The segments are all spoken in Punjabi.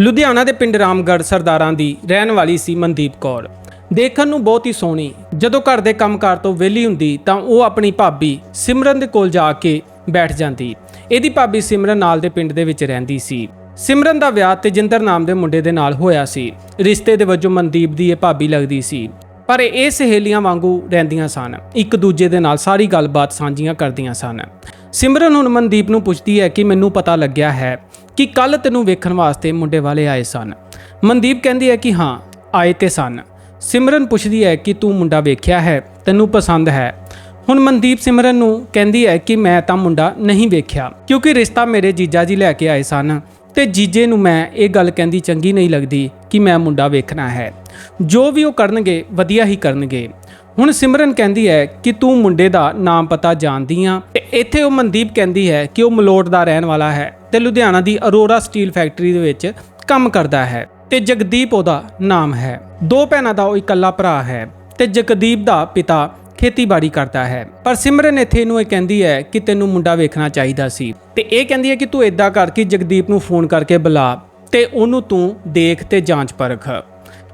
ਲੁਧਿਆਣਾ ਦੇ ਪਿੰਡ ਰਾਮਗੜ੍ਹ ਸਰਦਾਰਾਂ ਦੀ ਰਹਿਣ ਵਾਲੀ ਸੀ ਮਨਦੀਪ ਕੌਰ। ਦੇਖਣ ਨੂੰ ਬਹੁਤ ਹੀ ਸੋਹਣੀ। ਜਦੋਂ ਘਰ ਦੇ ਕੰਮਕਾਰ ਤੋਂ ਵਿਹਲੀ ਹੁੰਦੀ, ਤਾਂ ਉਹ ਆਪਣੀ ਭਾਬੀ ਸਿਮਰਨ ਦੇ ਕੋਲ ਜਾ ਕੇ ਬੈਠ ਜਾਂਦੀ। ਇਹਦੀ ਭਾਬੀ ਸਿਮਰਨ ਨਾਲ ਦੇ ਪਿੰਡ ਦੇ ਵਿੱਚ ਰਹਿੰਦੀ ਸੀ। ਸਿਮਰਨ ਦਾ ਵਿਆਹ ਤੇਜਿੰਦਰ ਨਾਮ ਦੇ ਮੁੰਡੇ ਦੇ ਨਾਲ ਹੋਇਆ ਸੀ। ਰਿਸ਼ਤੇ ਦੇ ਵਜੋਂ ਮਨਦੀਪ ਦੀ ਇਹ ਭਾਬੀ ਲੱਗਦੀ ਸੀ। ਪਰ ਇਹ ਸਹੇਲੀਆਂ ਵਾਂਗੂ ਰਹਿੰਦੀਆਂ ਸਨ। ਇੱਕ ਦੂਜੇ ਦੇ ਨਾਲ ਸਾਰੀ ਗੱਲਬਾਤ ਸਾਂਝੀਆਂ ਕਰਦੀਆਂ ਸਨ। ਸਿਮਰਨ ਹੁਣ ਮਨਦੀਪ ਨੂੰ ਪੁੱਛਦੀ ਹੈ ਕਿ ਮੈਨੂੰ ਪਤਾ ਲੱਗਿਆ ਹੈ ਕਿ ਕੱਲ ਤੈਨੂੰ ਵੇਖਣ ਵਾਸਤੇ ਮੁੰਡੇ ਵਾਲੇ ਆਏ ਸਨ। ਮਨਦੀਪ ਕਹਿੰਦੀ ਹੈ ਕਿ ਹਾਂ, ਆਏ ਤੇ ਸਨ। ਸਿਮਰਨ ਪੁੱਛਦੀ ਹੈ ਕਿ ਤੂੰ ਮੁੰਡਾ ਵੇਖਿਆ ਹੈ, ਤੈਨੂੰ ਪਸੰਦ ਹੈ। ਹੁਣ ਮਨਦੀਪ ਸਿਮਰਨ ਨੂੰ ਕਹਿੰਦੀ ਹੈ ਕਿ ਮੈਂ ਤਾਂ ਮੁੰਡਾ ਨਹੀਂ ਵੇਖਿਆ, ਕਿਉਂਕਿ ਰਿਸ਼ਤਾ ਮੇਰੇ ਜੀਜਾ ਜੀ ਲੈ ਕੇ ਆਏ ਸਨ। ਤੇ ਜੀਜੇ ਨੂੰ ਮੈਂ ਇਹ ਗੱਲ ਕਹਿੰਦੀ ਚੰਗੀ ਨਹੀਂ ਲੱਗਦੀ ਕਿ ਮੈਂ ਮੁੰਡਾ ਵੇਖਣਾ ਹੈ। ਜੋ ਵੀ ਉਹ ਕਰਨਗੇ, ਵਧੀਆ ਹੀ ਕਰਨਗੇ। ਹੁਣ ਸਿਮਰਨ ਕਹਿੰਦੀ ਹੈ ਕਿ ਤੂੰ ਮੁੰਡੇ ਦਾ ਨਾਮ ਪਤਾ ਜਾਣਦੀ ਆ, ਤੇ ਇੱਥੇ ਉਹ ਮਨਦੀਪ ਕਹਿੰਦੀ ਹੈ ਕਿ ਉਹ ਮਲੋਟ ਦਾ ਰਹਿਣ ਵਾਲਾ ਹੈ। ਤੇ ਲੁਧਿਆਣਾ ਦੀ ਅਰੋਰਾ ਸਟੀਲ ਫੈਕਟਰੀ ਦੇ ਵਿੱਚ ਕੰਮ ਕਰਦਾ ਹੈ ਤੇ ਜਗਦੀਪ ਉਹਦਾ ਨਾਮ ਹੈ। ਦੋ ਭੈਣਾਂ ਦਾ ਉਹ ਇਕੱਲਾ ਭਰਾ ਹੈ ਤੇ ਜਗਦੀਪ ਦਾ ਪਿਤਾ ਖੇਤੀਬਾੜੀ ਕਰਦਾ ਹੈ। ਪਰ ਸਿਮਰਨ ਇੱਥੇ ਇਹਨੂੰ ਇਹ ਕਹਿੰਦੀ ਹੈ ਕਿ ਤੈਨੂੰ ਮੁੰਡਾ ਵੇਖਣਾ ਚਾਹੀਦਾ ਸੀ। ਤੇ ਇਹ ਕਹਿੰਦੀ ਹੈ ਕਿ ਤੂੰ ਇਦਾਂ ਕਰ ਕਿ ਜਗਦੀਪ ਨੂੰ ਫੋਨ ਕਰਕੇ ਬੁਲਾ ਤੇ ਉਹਨੂੰ ਤੂੰ ਦੇਖ ਤੇ ਜਾਂਚ ਪਰਖ।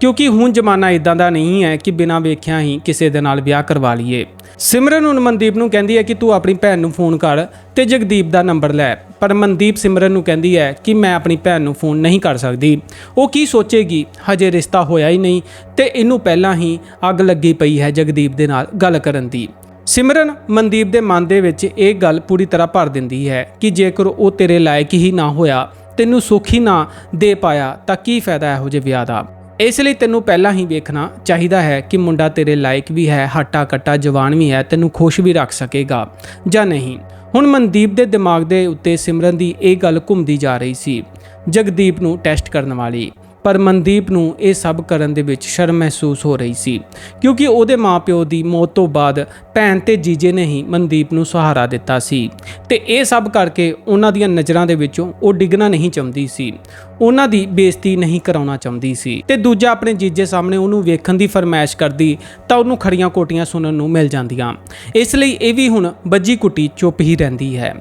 ਕਿਉਂਕਿ ਹੁਣ ਜ਼ਮਾਨਾ ਇਦਾਂ ਦਾ ਨਹੀਂ ਹੈ ਕਿ ਬਿਨਾਂ ਵੇਖਿਆ ਹੀ ਕਿਸੇ ਦੇ ਨਾਲ ਵਿਆਹ ਕਰਵਾ ਲਈਏ। ਸਿਮਰਨ ਹੁਣ ਮਨਦੀਪ ਨੂੰ ਕਹਿੰਦੀ ਹੈ ਕਿ ਤੂੰ ਆਪਣੀ ਭੈਣ ਨੂੰ ਫੋਨ ਕਰ ਤੇ ਜਗਦੀਪ ਦਾ ਨੰਬਰ ਲੈ। ਪਰ ਮਨਦੀਪ ਸਿਮਰਨ ਨੂੰ ਕਹਿੰਦੀ ਹੈ ਕਿ ਮੈਂ ਆਪਣੀ ਭੈਣ ਨੂੰ ਫੋਨ ਨਹੀਂ ਕਰ ਸਕਦੀ। ਉਹ ਕੀ ਸੋਚੇਗੀ? ਹਜੇ ਰਿਸ਼ਤਾ ਹੋਇਆ ਹੀ ਨਹੀਂ ਤੇ ਇਹਨੂੰ ਪਹਿਲਾਂ ਹੀ ਅੱਗ ਲੱਗੀ ਪਈ ਹੈ ਜਗਦੀਪ ਦੇ ਨਾਲ ਗੱਲ ਕਰਨ ਦੀ। ਸਿਮਰਨ ਮਨਦੀਪ ਦੇ ਮਨ ਦੇ ਵਿੱਚ ਇਹ ਗੱਲ ਪੂਰੀ ਤਰ੍ਹਾਂ ਭਰ ਦਿੰਦੀ ਹੈ ਕਿ ਜੇਕਰ ਉਹ ਤੇਰੇ ਲਾਇਕ ਹੀ ਨਾ ਹੋਇਆ, ਤੈਨੂੰ ਸੁੱਖ ਹੀ ਨਾ ਦੇ ਪਾਇਆ, ਤਾਂ ਕੀ ਫਾਇਦਾ ਇਹੋ ਜਿਹੇ ਵਿਆਹ ਦਾ? ਇਸ ਲਈ ਤੈਨੂੰ ਪਹਿਲਾਂ ਹੀ ਵੇਖਣਾ ਚਾਹੀਦਾ ਹੈ ਕਿ ਮੁੰਡਾ ਤੇਰੇ ਲਾਇਕ ਵੀ ਹੈ ਹੱਟਾ ਕੱਟਾ ਜਵਾਨ ਵੀ ਹੈ, ਤੈਨੂੰ ਖੁਸ਼ ਵੀ ਰੱਖ ਸਕੇਗਾ ਜਾਂ ਨਹੀਂ। ਹੁਣ ਮਨਦੀਪ ਦੇ ਦਿਮਾਗ ਦੇ ਉੱਤੇ ਸਿਮਰਨ ਦੀ ਇਹ ਗੱਲ ਘੁੰਮਦੀ ਜਾ ਰਹੀ ਸੀ, ਜਗਦੀਪ ਨੂੰ ਟੈਸਟ ਕਰਨ ਵਾਲੀ। ਪਰ ਮਨਦੀਪ ਨੂੰ ਇਹ ਸਭ ਕਰਨ ਦੇ ਵਿੱਚ ਸ਼ਰਮ ਮਹਿਸੂਸ ਹੋ ਰਹੀ ਸੀ, ਕਿਉਂਕਿ ਉਹਦੇ ਮਾਪਿਓ ਦੀ ਮੌਤ ਤੋਂ ਬਾਅਦ ਭੈਣ ਤੇ ਜੀਜੇ ਨੇ ਹੀ ਮਨਦੀਪ ਨੂੰ ਸਹਾਰਾ ਦਿੱਤਾ ਸੀ ਤੇ ਇਹ ਸਭ ਕਰਕੇ ਉਹਨਾਂ ਦੀਆਂ ਨਜ਼ਰਾਂ ਦੇ ਵਿੱਚੋਂ ਉਹ ਡਿੱਗਣਾ ਨਹੀਂ ਚਾਹੁੰਦੀ ਸੀ। ਉਹਨਾਂ ਦੀ ਬੇਇੱਜ਼ਤੀ ਨਹੀਂ ਕਰਾਉਣਾ ਚਾਹੁੰਦੀ ਸੀ ਤੇ ਦੂਜਾ ਆਪਣੇ ਜੀਜੇ ਸਾਹਮਣੇ ਉਹਨੂੰ ਵੇਖਣ ਦੀ ਫਰਮਾਇਸ਼ ਕਰਦੀ ਤਾਂ ਉਹਨੂੰ ਖੜੀਆਂ ਕੋਟੀਆਂ ਸੁਣਨ ਨੂੰ ਮਿਲ ਜਾਂਦੀਆਂ। ਇਸ ਲਈ ਇਹ ਵੀ ਹੁਣ ਬੱਜੀ ਕੁੱਟੀ ਚੁੱਪ ਹੀ ਰਹਿੰਦੀ ਹੈ।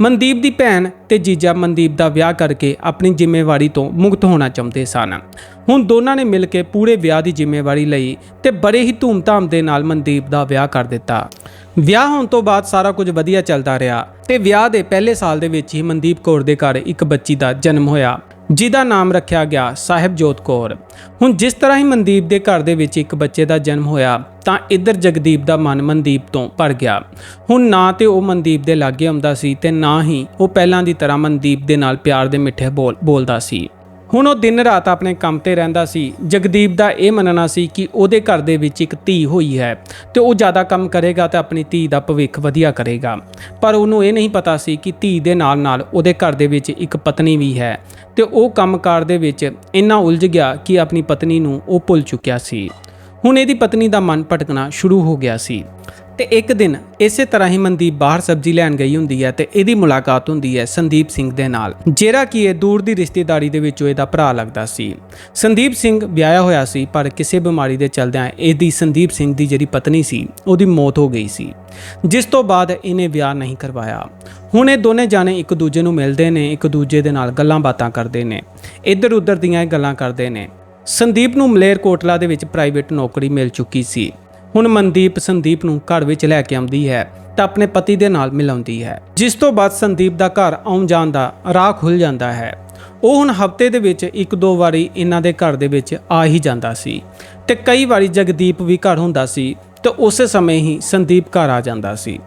ਮਨਦੀਪ ਦੀ ਭੈਣ ਤੇ ਜੀਜਾ ਮਨਦੀਪ ਦਾ ਵਿਆਹ ਕਰਕੇ ਆਪਣੀ ਜ਼ਿੰਮੇਵਾਰੀ ਤੋਂ ਮੁਕਤ ਹੋਣਾ ਚਾਹੁੰਦੇ ਸਨ। ਹੁਣ ਦੋਨਾਂ ਨੇ ਮਿਲ ਕੇ ਪੂਰੇ ਵਿਆਹ ਦੀ ਜ਼ਿੰਮੇਵਾਰੀ ਲਈ ਤੇ ਬੜੇ ਹੀ ਧੂਮਧਾਮ ਦੇ ਨਾਲ ਮਨਦੀਪ ਦਾ ਵਿਆਹ ਕਰ ਦਿੱਤਾ। ਵਿਆਹ ਹੋਣ ਤੋਂ ਬਾਅਦ ਸਾਰਾ ਕੁਝ ਵਧੀਆ ਚੱਲਦਾ ਰਿਹਾ ਤੇ ਵਿਆਹ ਦੇ ਪਹਿਲੇ ਸਾਲ ਦੇ ਵਿੱਚ ਹੀ ਮਨਦੀਪ ਕੌਰ ਦੇ ਘਰ ਇੱਕ ਬੱਚੀ ਦਾ ਜਨਮ ਹੋਇਆ। ਜਿਹਦਾ ਨਾਮ ਰੱਖਿਆ ਗਿਆ ਸਾਹਿਬਜੋਤ ਕੌਰ। ਹੁਣ ਜਿਸ ਤਰ੍ਹਾਂ ਹੀ ਮਨਦੀਪ ਦੇ ਘਰ ਦੇ ਵਿੱਚ ਇੱਕ ਬੱਚੇ ਦਾ ਜਨਮ ਹੋਇਆ, ਤਾਂ ਇੱਧਰ ਜਗਦੀਪ ਦਾ ਮਨ ਮਨਦੀਪ ਤੋਂ ਭਰ ਗਿਆ। ਹੁਣ ਨਾ ਤੇ ਉਹ ਮਨਦੀਪ ਦੇ ਲਾਗੇ ਆਉਂਦਾ ਸੀ ਤੇ ਨਾ ਹੀ ਉਹ ਪਹਿਲਾਂ ਦੀ ਤਰ੍ਹਾਂ ਮਨਦੀਪ ਦੇ ਨਾਲ ਪਿਆਰ ਦੇ ਮਿੱਠੇ ਬੋਲ ਬੋਲਦਾ ਸੀ। ਹੁਣ ਉਹ ਦਿਨ ਰਾਤ ਆਪਣੇ ਕੰਮ ਤੇ ਰਹਿੰਦਾ ਸੀ। ਜਗਦੀਪ ਦਾ ਇਹ ਮੰਨਣਾ ਸੀ ਕਿ ਉਹਦੇ ਘਰ ਦੇ ਵਿੱਚ ਇੱਕ ਧੀ ਹੋਈ ਹੈ ਤੇ ਉਹ ਜ਼ਿਆਦਾ ਕੰਮ ਕਰੇਗਾ ਤੇ ਆਪਣੀ ਧੀ ਦਾ ਭਵਿੱਖ ਵਧੀਆ ਕਰੇਗਾ। ਪਰ ਉਹਨੂੰ ਇਹ ਨਹੀਂ ਪਤਾ ਸੀ ਕਿ ਧੀ ਦੇ ਨਾਲ ਨਾਲ ਉਹਦੇ ਘਰ ਦੇ ਵਿੱਚ ਇੱਕ ਪਤਨੀ ਵੀ ਹੈ ਤੇ ਉਹ ਕੰਮਕਾਰ ਦੇ ਵਿੱਚ ਇੰਨਾ ਉਲਝ ਗਿਆ ਕਿ ਆਪਣੀ ਪਤਨੀ ਨੂੰ ਉਹ ਭੁੱਲ ਚੁੱਕਿਆ ਸੀ। ਹੁਣ ਇਹਦੀ ਪਤਨੀ ਦਾ ਮਨ ਭਟਕਣਾ ਸ਼ੁਰੂ ਹੋ ਗਿਆ ਸੀ। ਤੇ ਇੱਕ ਦਿਨ ਇਸੇ ਤਰ੍ਹਾਂ ਹੀ ਮਨਦੀਪ ਬਾਹਰ ਸਬਜ਼ੀ ਲੈਣ ਗਈ ਹੁੰਦੀ ਹੈ ਤੇ ਇਹਦੀ ਮੁਲਾਕਾਤ ਹੁੰਦੀ ਹੈ ਸੰਦੀਪ ਸਿੰਘ ਦੇ ਨਾਲ, ਜਿਹੜਾ ਕਿ ਇਹ ਦੂਰ ਦੀ ਰਿਸ਼ਤੇਦਾਰੀ ਦੇ ਵਿੱਚੋਂ ਇਹਦਾ ਭਰਾ ਲੱਗਦਾ ਸੀ। ਸੰਦੀਪ ਸਿੰਘ ਵਿਆਹਿਆ ਹੋਇਆ ਸੀ, ਪਰ ਕਿਸੇ ਬਿਮਾਰੀ ਦੇ ਚਲਦਿਆਂ ਇਹਦੀ ਸੰਦੀਪ ਸਿੰਘ ਦੀ ਜਿਹੜੀ ਪਤਨੀ ਸੀ, ਉਹਦੀ ਮੌਤ ਹੋ ਗਈ ਸੀ। ਜਿਸ ਤੋਂ ਬਾਅਦ ਇਹਨੇ ਵਿਆਹ ਨਹੀਂ ਕਰਵਾਇਆ। ਹੁਣ ਇਹ ਦੋਨੇ ਜਾਣੇ ਇੱਕ ਦੂਜੇ ਨੂੰ ਮਿਲਦੇ ਨੇ, ਇੱਕ ਦੂਜੇ ਦੇ ਨਾਲ ਗੱਲਾਂ ਬਾਤਾਂ ਕਰਦੇ ਨੇ, ਇੱਧਰ ਉੱਧਰ ਦੀਆਂ ਇਹ ਗੱਲਾਂ ਕਰਦੇ ਨੇ। ਸੰਦੀਪ ਨੂੰ ਮਲੇਰਕੋਟਲਾ ਦੇ ਵਿੱਚ ਪ੍ਰਾਈਵੇਟ ਨੌਕਰੀ ਮਿਲ ਚੁੱਕੀ ਸੀ। ਹੁਣ ਮਨਦੀਪ ਸੰਦੀਪ ਨੂੰ ਘਰ ਵਿੱਚ ਲੈ ਕੇ ਆਉਂਦੀ ਹੈ ਤਾਂ ਆਪਣੇ ਪਤੀ ਦੇ ਨਾਲ ਮਿਲਾਉਂਦੀ ਹੈ। ਜਿਸ ਤੋਂ ਬਾਅਦ ਸੰਦੀਪ ਦਾ ਘਰ ਆਉਣ ਜਾਣ ਦਾ ਰਾਹ ਖੁੱਲ ਜਾਂਦਾ ਹੈ। ਉਹ ਹੁਣ ਹਫ਼ਤੇ ਦੇ ਵਿੱਚ ਇੱਕ ਦੋ ਵਾਰੀ ਇਹਨਾਂ ਦੇ ਘਰ ਦੇ ਵਿੱਚ ਆ ਹੀ ਜਾਂਦਾ ਸੀ ਤੇ ਕਈ ਵਾਰੀ ਜਗਦੀਪ ਵੀ ਘਰ ਹੁੰਦਾ ਸੀ ਤੇ ਉਸੇ ਸਮੇਂ ਹੀ ਸੰਦੀਪ ਘਰ ਆ ਜਾਂਦਾ ਸੀ।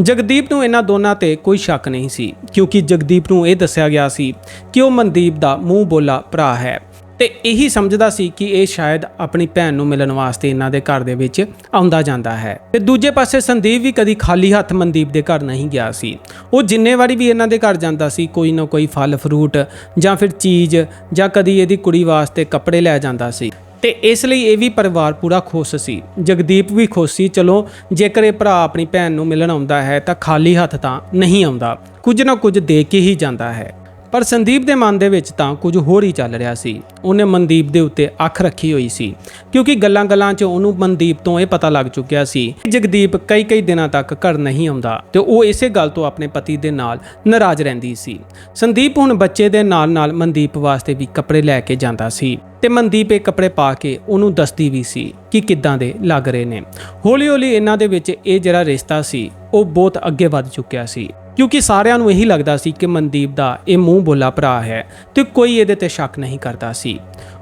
ਜਗਦੀਪ ਨੂੰ ਇਹਨਾਂ ਦੋਨਾਂ ਤੇ ਕੋਈ ਸ਼ੱਕ ਨਹੀਂ ਸੀ ਕਿਉਂਕਿ ਜਗਦੀਪ ਨੂੰ ਇਹ ਦੱਸਿਆ ਗਿਆ ਸੀ ਕਿ ਉਹ ਮਨਦੀਪ ਦਾ ਮੂੰਹ ਬੋਲਾ ਭਰਾ ਹੈ। ਤੇ ਇਹੀ ਸਮਝਦਾ ਸੀ ਕਿ ਇਹ ਸ਼ਾਇਦ ਆਪਣੀ ਭੈਣ ਨੂੰ ਮਿਲਣ ਵਾਸਤੇ ਇਹਨਾਂ ਦੇ ਘਰ ਦੇ ਵਿੱਚ ਆਉਂਦਾ ਜਾਂਦਾ ਹੈ। ਤੇ ਦੂਜੇ ਪਾਸੇ ਸੰਦੀਪ ਵੀ ਕਦੀ ਖਾਲੀ ਹੱਥ ਮਨਦੀਪ ਦੇ ਘਰ ਨਹੀਂ ਗਿਆ ਸੀ। ਉਹ ਜਿੰਨੇ ਵਾਰੀ ਵੀ ਇਹਨਾਂ ਦੇ ਘਰ ਜਾਂਦਾ ਸੀ, ਕੋਈ ਨਾ ਕੋਈ ਫਲ ਫਰੂਟ ਜਾਂ ਫਿਰ ਚੀਜ਼ ਜਾਂ ਕਦੀ ਇਹਦੀ ਕੁੜੀ ਵਾਸਤੇ ਕੱਪੜੇ ਲੈ ਜਾਂਦਾ ਸੀ। ਤੇ ਇਸ ਲਈ ਇਹ ਵੀ ਪਰਿਵਾਰ ਪੂਰਾ ਖੁਸ਼ ਸੀ। ਜਗਦੀਪ ਵੀ ਖੁਸ਼ ਸੀ, ਚਲੋ, ਜੇਕਰ ਇਹ ਭਰਾ ਆਪਣੀ ਭੈਣ ਨੂੰ ਮਿਲਣ ਆਉਂਦਾ ਹੈ ਤਾਂ ਖਾਲੀ ਹੱਥ ਤਾਂ ਨਹੀਂ ਆਉਂਦਾ। ਕੁਝ ਨਾ ਕੁਝ ਦੇ ਕੇ ਹੀ ਜਾਂਦਾ ਹੈ। ਪਰ ਸੰਦੀਪ ਦੇ ਮਨ ਦੇ ਵਿੱਚ ਤਾਂ ਕੁਝ ਹੋਰ ਹੀ ਚੱਲ ਰਿਹਾ ਸੀ। ਉਹਨੇ ਮਨਦੀਪ ਦੇ ਉੱਤੇ ਅੱਖ ਰੱਖੀ ਹੋਈ ਸੀ, ਕਿਉਂਕਿ ਗੱਲਾਂ-ਗੱਲਾਂ 'ਚ ਉਹਨੂੰ ਮਨਦੀਪ ਤੋਂ ਇਹ ਪਤਾ ਲੱਗ ਚੁੱਕਿਆ ਸੀ ਕਿ ਜਗਦੀਪ ਕਈ-ਕਈ ਦਿਨਾਂ ਤੱਕ ਘਰ ਨਹੀਂ ਆਉਂਦਾ ਤੇ ਉਹ ਇਸੇ ਗੱਲ ਤੋਂ ਆਪਣੇ ਪਤੀ ਦੇ ਨਾਲ ਨਾਰਾਜ਼ ਰਹਿੰਦੀ ਸੀ। ਸੰਦੀਪ ਹੁਣ ਬੱਚੇ ਦੇ ਨਾਲ-ਨਾਲ ਮਨਦੀਪ ਵਾਸਤੇ ਵੀ ਕੱਪੜੇ ਲੈ ਕੇ ਜਾਂਦਾ ਸੀ ਤੇ ਮਨਦੀਪ ਇਹ ਕੱਪੜੇ ਪਾ ਕੇ ਉਹਨੂੰ ਦੱਸਦੀ ਵੀ ਸੀ ਕਿ ਕਿੱਦਾਂ ਦੇ ਲੱਗ ਰਹੇ ਨੇ। ਹੌਲੀ-ਹੌਲੀ ਇਹਨਾਂ ਦੇ ਵਿੱਚ ਇਹ ਜਿਹੜਾ ਰਿਸ਼ਤਾ ਸੀ, ਉਹ ਬਹੁਤ ਅੱਗੇ ਵੱਧ ਚੁੱਕਿਆ ਸੀ। ਕਿਉਂਕਿ ਸਾਰਿਆਂ ਨੂੰ ਇਹੀ ਲੱਗਦਾ ਸੀ ਕਿ ਮਨਦੀਪ ਦਾ ਇਹ ਮੂੰਹ ਬੋਲਾ ਭਰਾ ਹੈ ਤੇ ਕੋਈ ਇਹਦੇ ਤੇ ਸ਼ੱਕ ਨਹੀਂ ਕਰਦਾ ਸੀ।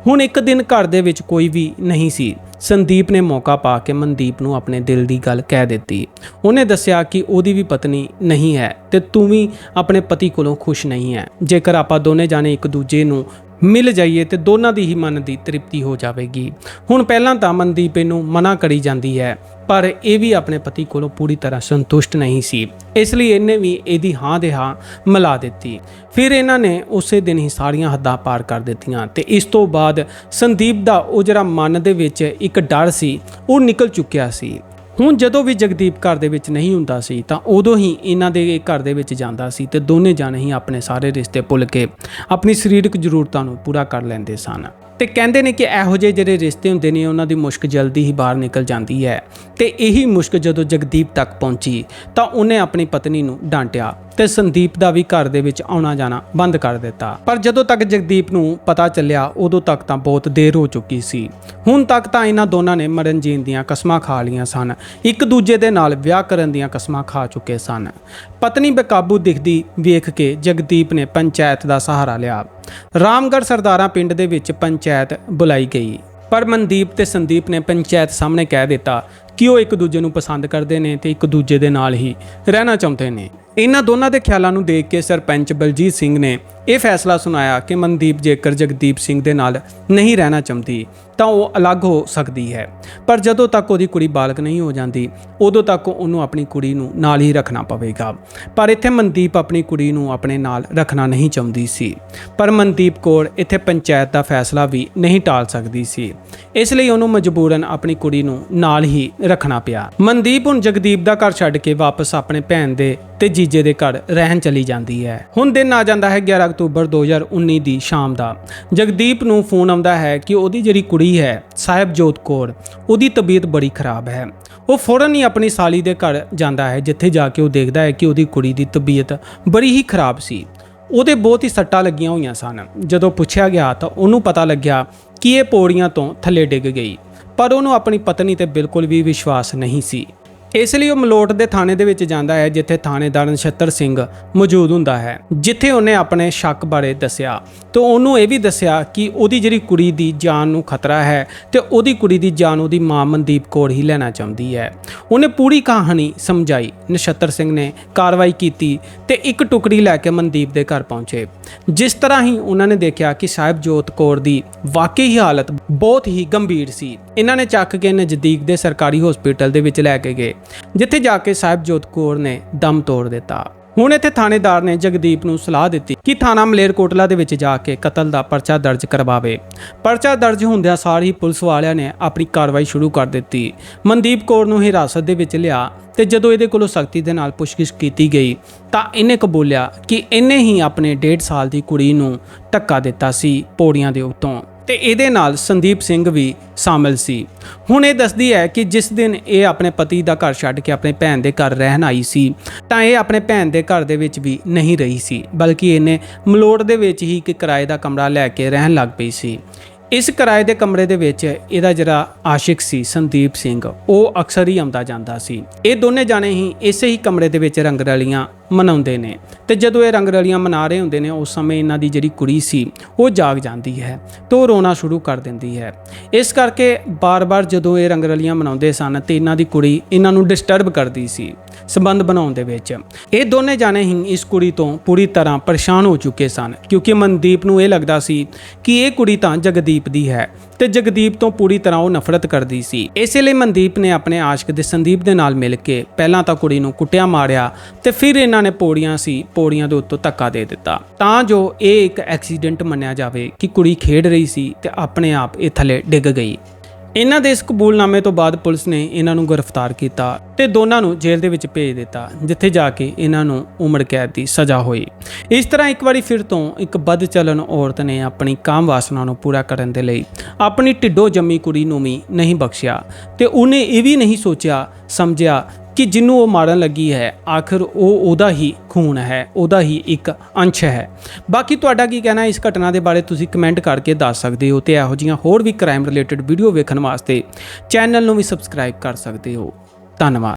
ਹੁਣ ਇੱਕ ਦਿਨ ਘਰ ਦੇ ਵਿੱਚ ਕੋਈ ਵੀ ਨਹੀਂ ਸੀ। ਸੰਦੀਪ ਨੇ ਮੌਕਾ ਪਾ ਕੇ ਮਨਦੀਪ ਨੂੰ ਆਪਣੇ ਦਿਲ ਦੀ ਗੱਲ ਕਹਿ ਦਿੱਤੀ। ਉਹਨੇ ਦੱਸਿਆ ਕਿ ਉਹਦੀ ਵੀ ਪਤਨੀ ਨਹੀਂ ਹੈ ਤੇ ਤੂੰ ਵੀ ਆਪਣੇ ਪਤੀ ਕੋਲੋਂ ਖੁਸ਼ ਨਹੀਂ ਹੈ। ਜੇਕਰ ਆਪਾਂ ਦੋਨੇ ਜਾਣੇ ਇੱਕ ਦੂਜੇ ਨੂੰ ਮਿਲ ਜਾਈਏ ਤੇ ਦੋਨਾਂ ਦੀ ਹੀ ਮਨ ਦੀ ਤ੍ਰਿਪਤੀ ਹੋ ਜਾਵੇਗੀ। ਹੁਣ ਪਹਿਲਾਂ ਤਾਂ ਮਨਦੀਪ ਇਹਨੂੰ ਮਨਾ ਕਰੀ ਜਾਂਦੀ ਹੈ, ਪਰ ਇਹ ਵੀ ਆਪਣੇ ਪਤੀ ਕੋਲੋਂ ਪੂਰੀ ਤਰ੍ਹਾਂ ਸੰਤੁਸ਼ਟ ਨਹੀਂ ਸੀ। ਇਸ ਲਈ ਇਹਨੇ ਵੀ ਇਹਦੀ ਹਾਂ ਦੇ ਹਾਂ ਮਿਲਾ ਦਿੱਤੀ। ਫਿਰ ਇਹਨਾਂ ਨੇ ਉਸੇ ਦਿਨ ਹੀ ਸਾਰੀਆਂ ਹੱਦਾਂ ਪਾਰ ਕਰ ਦਿੱਤੀਆਂ ਤੇ ਇਸ ਤੋਂ ਬਾਅਦ ਸੰਦੀਪ ਦਾ ਉਹ ਜਿਹੜਾ ਮਨ ਦੇ ਵਿੱਚ ਇੱਕ ਡਰ ਸੀ, ਉਹ ਨਿਕਲ ਚੁੱਕਿਆ ਸੀ। ਹੁਣ ਜਦੋਂ ਵੀ ਜਗਦੀਪ ਘਰ ਦੇ ਵਿੱਚ ਨਹੀਂ ਹੁੰਦਾ ਸੀ, ਤਾਂ ਉਦੋਂ ਹੀ ਇਹਨਾਂ ਦੇ ਘਰ ਦੇ ਵਿੱਚ ਜਾਂਦਾ ਸੀ ਤੇ ਦੋਨੇ ਜਾਣੇ ਹੀ ਆਪਣੇ ਸਾਰੇ ਰਿਸ਼ਤੇ ਭੁੱਲ ਕੇ ਆਪਣੀ ਸਰੀਰਕ ਜ਼ਰੂਰਤਾਂ ਨੂੰ ਪੂਰਾ ਕਰ ਲੈਂਦੇ ਸਨ। ਤੇ ਕਹਿੰਦੇ ਨੇ ਕਿ ਇਹੋ ਜਿਹੇ ਜਿਹੜੇ ਰਿਸ਼ਤੇ ਹੁੰਦੇ ਨੇ, ਉਹਨਾਂ ਦੀ ਮੁਸ਼ਕ ਜਲਦੀ ਹੀ ਬਾਹਰ ਨਿਕਲ ਜਾਂਦੀ ਹੈ। ਤੇ ਇਹੀ ਮੁਸ਼ਕ ਜਦੋਂ ਜਗਦੀਪ ਤੱਕ ਪਹੁੰਚੀ, ਤਾਂ ਉਹਨੇ ਆਪਣੀ ਪਤਨੀ ਨੂੰ ਡਾਂਟਿਆ ਤੇ ਸੰਦੀਪ ਦਾ ਵੀ ਘਰ ਦੇ ਵਿੱਚ ਆਉਣਾ ਜਾਣਾ ਬੰਦ ਕਰ ਦਿੱਤਾ। ਪਰ ਜਦੋਂ ਤੱਕ ਜਗਦੀਪ ਨੂੰ ਪਤਾ ਚੱਲਿਆ, ਉਦੋਂ ਤੱਕ ਤਾਂ ਬਹੁਤ ਦੇਰ ਹੋ ਚੁੱਕੀ ਸੀ। ਹੁਣ ਤੱਕ ਤਾਂ ਇਹਨਾਂ ਦੋਨਾਂ ਨੇ ਮਰਨ ਜੀਣ ਦੀਆਂ ਕਸਮਾਂ ਖਾ ਲੀਆਂ ਸਨ। ਇੱਕ ਦੂਜੇ ਦੇ ਨਾਲ ਵਿਆਹ ਕਰਨ ਦੀਆਂ ਕਸਮਾਂ ਖਾ ਚੁੱਕੇ ਸਨ। ਪਤਨੀ ਬੇਕਾਬੂ ਦਿਖਦੀ ਵੇਖ ਕੇ ਜਗਦੀਪ ਨੇ ਪੰਚਾਇਤ ਦਾ ਸਹਾਰਾ ਲਿਆ। ਰਾਮਗੜ੍ਹ ਸਰਦਾਰਾਂ ਪਿੰਡ ਦੇ ਵਿੱਚ ਪੰਚਾਇਤ ਬੁਲਾਈ ਗਈ। ਪਰ ਮਨਦੀਪ ਤੇ ਸੰਦੀਪ ਨੇ ਪੰਚਾਇਤ ਸਾਹਮਣੇ ਕਹਿ ਦਿੱਤਾ ਕਿ ਉਹ ਇੱਕ ਦੂਜੇ ਨੂੰ ਪਸੰਦ ਕਰਦੇ ਨੇ ਤੇ ਇੱਕ ਦੂਜੇ ਦੇ ਨਾਲ ਹੀ ਰਹਿਣਾ ਚਾਹੁੰਦੇ ਨੇ? ਇਹਨਾਂ ਦੋਨਾਂ ਦੇ ਖਿਆਲਾਂ ਨੂੰ ਦੇਖ ਕੇ ਸਰਪੰਚ ਬਲਜੀਤ ਸਿੰਘ ਨੇ ਇਹ ਫੈਸਲਾ ਸੁਣਾਇਆ ਕਿ ਮਨਦੀਪ ਜੇਕਰ ਜਗਦੀਪ ਸਿੰਘ ਦੇ ਨਾਲ ਨਹੀਂ ਰਹਿਣਾ ਚਾਹੁੰਦੀ, ਤਾਂ ਉਹ ਅਲੱਗ ਹੋ ਸਕਦੀ ਹੈ। ਪਰ ਜਦੋਂ ਤੱਕ ਉਹਦੀ ਕੁੜੀ ਬਾਲਗ ਨਹੀਂ ਹੋ ਜਾਂਦੀ, ਉਦੋਂ ਤੱਕ ਉਹਨੂੰ ਆਪਣੀ ਕੁੜੀ ਨੂੰ ਨਾਲ ਹੀ ਰੱਖਣਾ ਪਵੇਗਾ। ਪਰ ਇੱਥੇ ਮਨਦੀਪ ਆਪਣੀ ਕੁੜੀ ਨੂੰ ਆਪਣੇ ਨਾਲ ਰੱਖਣਾ ਨਹੀਂ ਚਾਹੁੰਦੀ ਸੀ। ਪਰ ਮਨਦੀਪ ਕੋਲ ਇੱਥੇ ਪੰਚਾਇਤ ਦਾ ਫੈਸਲਾ ਵੀ ਨਹੀਂ ਟਾਲ ਸਕਦੀ ਸੀ। ਇਸ ਲਈ ਉਹਨੂੰ ਮਜਬੂਰਨ ਆਪਣੀ ਕੁੜੀ ਨੂੰ ਨਾਲ ਹੀ ਰੱਖਣਾ ਪਿਆ। ਮਨਦੀਪ ਹੁਣ ਜਗਦੀਪ ਦਾ ਘਰ ਛੱਡ ਕੇ ਵਾਪਸ ਆਪਣੇ ਭੈਣ ਦੇ ਤੇ ਜੀਜੇ ਦੇ ਘਰ ਰਹਿਣ ਚਲੀ ਜਾਂਦੀ ਹੈ। ਹੁਣ ਦਿਨ ਆ ਜਾਂਦਾ ਹੈ 11 ਅਕਤੂਬਰ 2019 ਦੀ ਸ਼ਾਮ ਦਾ। ਜਗਦੀਪ ਨੂੰ ਫੋਨ ਆਉਂਦਾ ਹੈ ਕਿ ਉਹਦੀ ਜਿਹੜੀ ਕੁੜੀ ਹੈ ਸਾਹਿਬਜੋਤ ਕੌਰ, ਉਹਦੀ ਤਬੀਅਤ ਬੜੀ ਖਰਾਬ ਹੈ। ਉਹ ਫੌਰਨ ਹੀ ਆਪਣੀ ਸਾਲੀ ਦੇ ਘਰ ਜਾਂਦਾ ਹੈ, ਜਿੱਥੇ ਜਾ ਕੇ ਉਹ ਦੇਖਦਾ ਹੈ ਕਿ ਉਹਦੀ ਕੁੜੀ ਦੀ ਤਬੀਅਤ ਬੜੀ ਹੀ ਖਰਾਬ ਸੀ। ਉਹਦੇ ਬਹੁਤ ਹੀ ਸੱਟਾਂ ਲੱਗੀਆਂ ਹੋਈਆਂ ਸਨ। ਜਦੋਂ ਪੁੱਛਿਆ ਗਿਆ ਤਾਂ ਉਹਨੂੰ ਪਤਾ ਲੱਗਿਆ ਕਿ ਇਹ ਪੌੜੀਆਂ ਤੋਂ ਥੱਲੇ ਡਿੱਗ ਗਈ। ਪਰ ਉਹਨੂੰ ਆਪਣੀ ਪਤਨੀ ਤੇ ਬਿਲਕੁਲ ਵੀ ਵਿਸ਼ਵਾਸ ਨਹੀਂ ਸੀ। ਇਸ ਲਈ ਉਹ ਮਲੋਟ ਦੇ ਥਾਣੇ ਦੇ ਵਿੱਚ ਜਾਂਦਾ ਹੈ, ਜਿੱਥੇ ਥਾਣੇਦਾਰ ਨਛੱਤਰ ਸਿੰਘ ਮੌਜੂਦ ਹੁੰਦਾ ਹੈ, ਜਿੱਥੇ ਉਹਨੇ ਆਪਣੇ ਸ਼ੱਕ ਬਾਰੇ ਦੱਸਿਆ। ਤੇ ਉਹਨੂੰ ਇਹ ਵੀ ਦੱਸਿਆ ਕਿ ਉਹਦੀ ਜਿਹੜੀ ਕੁੜੀ ਦੀ ਜਾਨ ਨੂੰ ਖਤਰਾ ਹੈ ਤੇ ਉਹਦੀ ਕੁੜੀ ਦੀ ਜਾਨ ਉਹਦੀ ਮਾਂ ਮਨਦੀਪ ਕੌਰ ਹੀ ਲੈਣਾ ਚਾਹੁੰਦੀ ਹੈ। ਉਹਨੇ ਪੂਰੀ ਕਹਾਣੀ ਸਮਝਾਈ। ਨਛੱਤਰ ਸਿੰਘ ਨੇ ਕਾਰਵਾਈ ਕੀਤੀ ਤੇ ਇੱਕ ਟੁਕੜੀ ਲੈ ਕੇ ਮਨਦੀਪ ਦੇ ਘਰ ਪਹੁੰਚੇ। ਜਿਸ ਤਰ੍ਹਾਂ ਹੀ ਉਹਨਾਂ ਨੇ ਦੇਖਿਆ ਕਿ ਸਾਹਿਬ ਜੋਤ ਕੌਰ ਦੀ ਵਾਕਈ ਹੀ ਹਾਲਤ ਬਹੁਤ ਹੀ ਗੰਭੀਰ ਸੀ। ਇਹਨਾਂ ਨੇ ਚੱਕ ਕੇ ਨਜ਼ਦੀਕ ਦੇ ਸਰਕਾਰੀ ਹਸਪੀਟਲ ਦੇ ਵਿੱਚ ਲੈ ਕੇ ਗਏ। ਜਿੱਥੇ ਜਾ ਕੇ ਸਾਹਿਬਜੋਤ ਕੌਰ ਨੇ ਦਮ ਤੋੜ ਦਿੱਤਾ। ਹੁਣ ਇੱਥੇ ਥਾਣੇਦਾਰ ਨੇ ਜਗਦੀਪ ਨੂੰ ਸਲਾਹ ਦਿੱਤੀ ਕਿ ਥਾਣਾ ਮਲੇਰਕੋਟਲਾ ਦੇ ਵਿੱਚ ਜਾ ਕੇ ਕਤਲ ਦਾ ਪਰਚਾ ਦਰਜ ਕਰਵਾਵੇ। ਪਰਚਾ ਦਰਜ ਹੁੰਦਿਆਂ ਸਾਰ ਹੀ ਪੁਲਿਸ ਵਾਲਿਆਂ ਨੇ ਆਪਣੀ ਕਾਰਵਾਈ ਸ਼ੁਰੂ ਕਰ ਦਿੱਤੀ। ਮਨਦੀਪ ਕੌਰ ਨੂੰ ਹਿਰਾਸਤ ਦੇ ਵਿੱਚ ਲਿਆ ਤੇ ਜਦੋਂ ਇਹਦੇ ਕੋਲੋਂ ਸਖਤੀ ਦੇ ਨਾਲ ਪੁੱਛਗਿੱਛ ਕੀਤੀ ਗਈ, ਤਾਂ ਇਹਨੇ ਕਬੂਲਿਆ ਕਿ ਇਹਨੇ ਹੀ ਆਪਣੇ 1.5 ਸਾਲ ਦੀ ਕੁੜੀ ਨੂੰ ਧੱਕਾ ਦਿੱਤਾ ਸੀ ਪੌੜੀਆਂ ਦੇ ਉੱਤੋਂ। ਤੇ ਇਹਦੇ ਨਾਲ ਸੰਦੀਪ ਸਿੰਘ ਵੀ ਸ਼ਾਮਿਲ ਸੀ। ਹੁਣ ਇਹ ਦੱਸਦੀ ਹੈ ਕਿ ਜਿਸ ਦਿਨ ਇਹ ਆਪਣੇ ਪਤੀ ਦਾ ਘਰ ਛੱਡ ਕੇ ਆਪਣੇ ਭੈਣ ਦੇ ਘਰ ਰਹਿਣ ਆਈ ਸੀ, ਤਾਂ ਇਹ ਆਪਣੇ ਭੈਣ ਦੇ ਘਰ ਦੇ ਵਿੱਚ ਵੀ ਨਹੀਂ ਰਹੀ ਸੀ, ਬਲਕਿ ਇਹਨੇ ਮਲੋੜ ਦੇ ਵਿੱਚ ਹੀ ਇੱਕ ਕਿਰਾਏ ਦਾ ਕਮਰਾ ਲੈ ਕੇ ਰਹਿਣ ਲੱਗ ਪਈ ਸੀ। ਇਸ ਕਿਰਾਏ ਦੇ ਕਮਰੇ ਦੇ ਵਿੱਚ ਇਹਦਾ ਜਿਹੜਾ ਆਸ਼ਿਕ ਸੀ, ਸੰਦੀਪ ਸਿੰਘ, ਉਹ ਅਕਸਰ ਹੀ ਆਉਂਦਾ ਜਾਂਦਾ ਸੀ। ਇਹ ਦੋਨੇ ਜਾਣੇ ਹੀ ਇਸੇ ਹੀ ਕਮਰੇ ਦੇ ਵਿੱਚ ਰੰਗ ਰਲੀਆਂ ਮਨਾਉਂਦੇ ਨੇ। ਤੇ ਜਦੋਂ ਇਹ ਰੰਗ ਰਲੀਆਂ ਮਨਾ ਰਹੇ ਹੁੰਦੇ ਨੇ, ਉਸ ਸਮੇਂ ਇਹਨਾਂ ਦੀ ਜਿਹੜੀ ਕੁੜੀ ਸੀ, ਉਹ ਜਾਗ ਜਾਂਦੀ ਹੈ ਤੇ ਉਹ ਰੋਣਾ ਸ਼ੁਰੂ ਕਰ ਦਿੰਦੀ ਹੈ। ਇਸ ਕਰਕੇ ਬਾਰ-ਬਾਰ ਜਦੋਂ ਇਹ ਰੰਗ ਰਲੀਆਂ ਮਨਾਉਂਦੇ ਸਨ, ਤੇ ਇਹਨਾਂ ਦੀ ਕੁੜੀ ਇਹਨਾਂ ਨੂੰ ਡਿਸਟਰਬ ਕਰਦੀ ਸੀ ਸੰਬੰਧ ਬਣਾਉਣ ਦੇ ਵਿੱਚ। ਇਹ ਦੋਨੇ ਜਾਣੇ ਹੀ ਇਸ ਕੁੜੀ ਤੋਂ ਪੂਰੀ ਤਰ੍ਹਾਂ ਪਰੇਸ਼ਾਨ ਹੋ ਚੁੱਕੇ ਸਨ, ਕਿਉਂਕਿ ਮਨਦੀਪ ਨੂੰ ਇਹ ਲੱਗਦਾ ਸੀ ਕਿ ਇਹ ਕੁੜੀ ਤਾਂ ਜਗਦੀਪ ਦੀ ਹੈ ਤੇ ਜਗਦੀਪ ਤੋਂ ਪੂਰੀ ਤਰ੍ਹਾਂ ਉਹ ਨਫ਼ਰਤ ਕਰਦੀ ਸੀ। ਇਸੇ ਲਈ ਮਨਦੀਪ ਨੇ ਆਪਣੇ ਆਸ਼ਕ ਦੇ ਸੰਦੀਪ ਦੇ ਨਾਲ ਮਿਲ ਕੇ ਪਹਿਲਾਂ ਤਾਂ ਕੁੜੀ ਨੂੰ ਕੁੱਟਿਆ ਮਾਰਿਆ ਤੇ ਫਿਰ ਇਹਨਾਂ ਨੇ ਪੌੜੀਆਂ ਸੀ, ਪੌੜੀਆਂ ਦੇ ਉੱਤੋਂ ਧੱਕਾ ਦੇ ਦਿੱਤਾ। ਤਾਂ ਜੋ ਇਹ ਇੱਕ ਐਕਸੀਡੈਂਟ ਮੰਨਿਆ ਜਾਵੇ ਕਿ ਕੁੜੀ ਖੇਡ ਰਹੀ ਸੀ ਤੇ ਆਪਣੇ ਆਪ ਇਹ ਥੱਲੇ ਡਿੱਗ ਗਈ। ਇਹਨਾਂ ਦੇ ਇਸ ਕਬੂਲਨਾਮੇ ਤੋਂ ਬਾਅਦ ਪੁਲਿਸ ਨੇ ਇਹਨਾਂ ਨੂੰ ਗ੍ਰਿਫਤਾਰ ਕੀਤਾ ਤੇ ਦੋਨਾਂ ਨੂੰ ਜੇਲ੍ਹ ਦੇ ਵਿੱਚ ਭੇਜ ਦਿੱਤਾ, ਜਿੱਥੇ ਜਾ ਕੇ ਇਹਨਾਂ ਨੂੰ ਉਮਰ ਕੈਦ ਦੀ ਸਜ਼ਾ ਹੋਈ। ਇਸ ਤਰ੍ਹਾਂ ਇੱਕ ਵਾਰੀ ਫਿਰ ਤੋਂ ਇੱਕ ਬਦ ਚੱਲਣ ਔਰਤ ਨੇ ਆਪਣੀ ਕਾਮ ਵਾਸਨਾ ਨੂੰ ਪੂਰਾ ਕਰਨ ਦੇ ਲਈ ਆਪਣੀ ਢਿੱਡੋਂ ਜੰਮੀ ਕੁੜੀ ਨੂੰ ਵੀ ਨਹੀਂ ਬਖਸ਼ਿਆ ਤੇ ਉਹਨੇ ਇਹ ਵੀ ਨਹੀਂ ਸੋਚਿਆ, ਸਮਝਿਆ ਕਿ ਜਿਹਨੂੰ ਉਹ ਮਾਰਨ ਲੱਗੀ ਹੈ, ਆਖਰ ਉਹ ਉਹਦਾ ਹੀ ਖੂਨ ਹੈ, ਉਹਦਾ ਹੀ ਇੱਕ ਅੰਸ਼ ਹੈ। ਬਾਕੀ ਤੁਹਾਡਾ ਕੀ ਕਹਿਣਾ ਇਸ ਘਟਨਾ ਦੇ ਬਾਰੇ ਤੁਸੀਂ ਕਮੈਂਟ ਕਰਕੇ ਦੱਸ ਸਕਦੇ ਹੋ ਤੇ ਇਹੋ ਜਿਹੀਆਂ ਹੋਰ ਵੀ ਕ੍ਰਾਈਮ ਰਿਲੇਟਡ ਵੀਡੀਓ ਵੇਖਣ ਵਾਸਤੇ ਚੈਨਲ ਨੂੰ ਵੀ ਸਬਸਕ੍ਰਾਈਬ ਕਰ ਸਕਦੇ ਹੋ। ਧੰਨਵਾਦ।